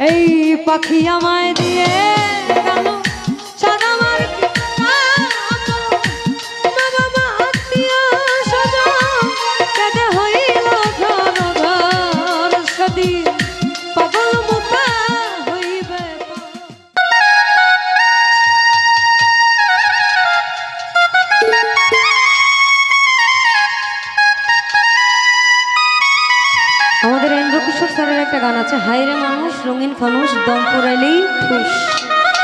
এই পাখি আমায় দিয়ে একটা গান আছে হাইরে মানুষ রঙিন ফানুষ দম ফুরাইলেই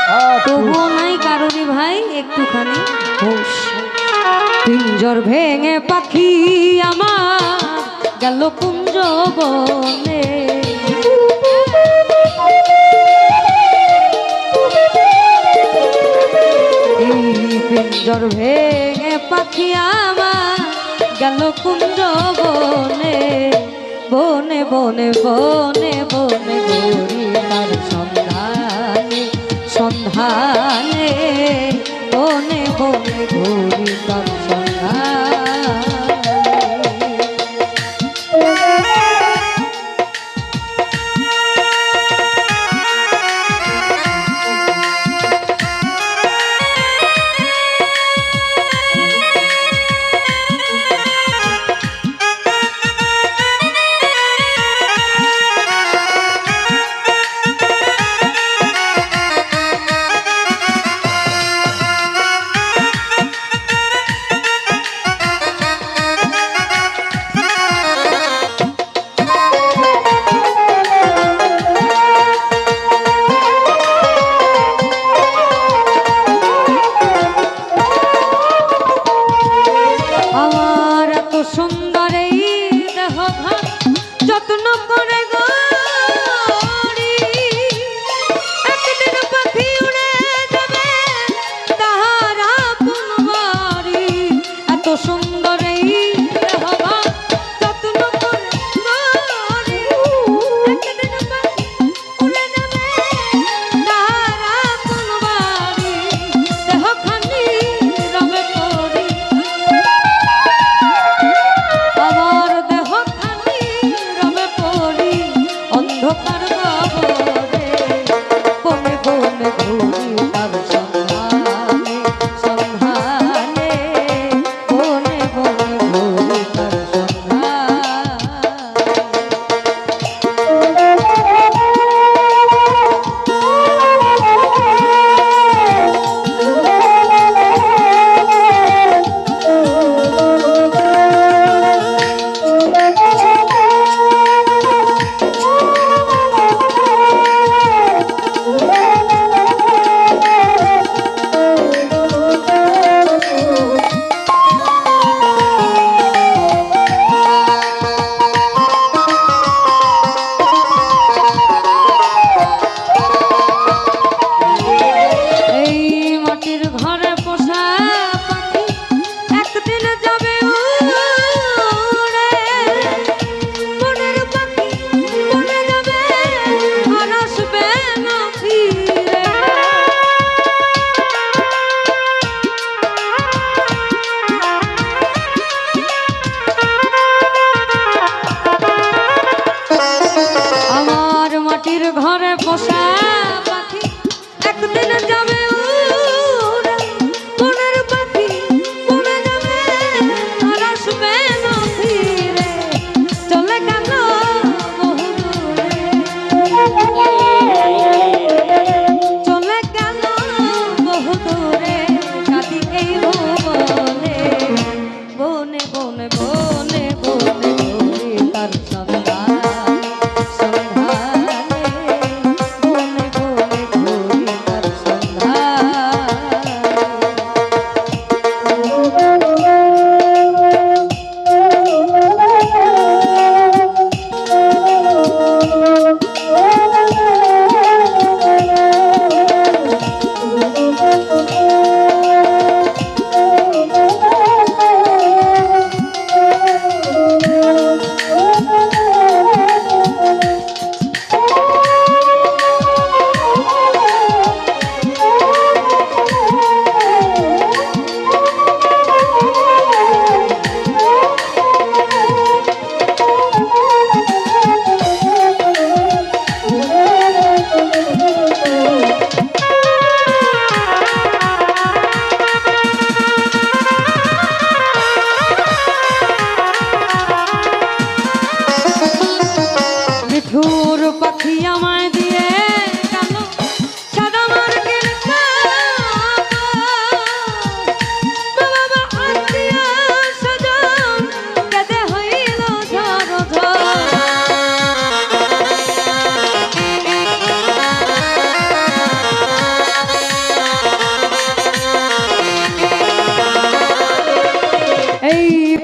হ্যাঁ, ঠুস। তবুও নাই কারোরই ভাই একটুখানি হুস পিঞ্জর ভেঙে পাখি আমার গেল কুঞ্জ বনে পিঞ্জর ভেঙে পাখি আমার গেল কুঞ্জ বনে বনে বনে বনে বনে গৌরী তার সন্ধানে সন্ধানে। বনে বনে গৌরী তার সুন্দর এই দেহ ভাব যত্ন করে deixar.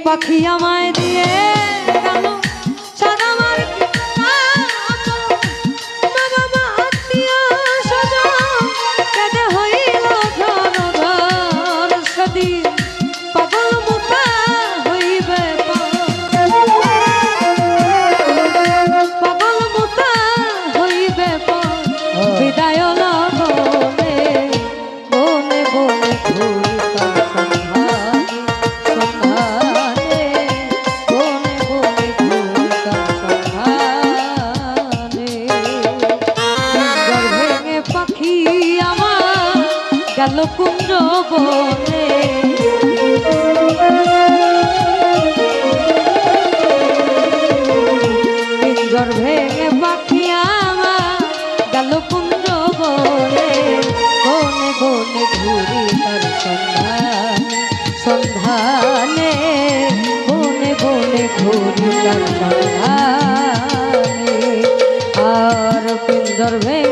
পাখি আমায় দিয়ে সন্ধান সন্ধানে বনে বনে ঘুরিলাম সন্ধানে। আর পিন্দর ভে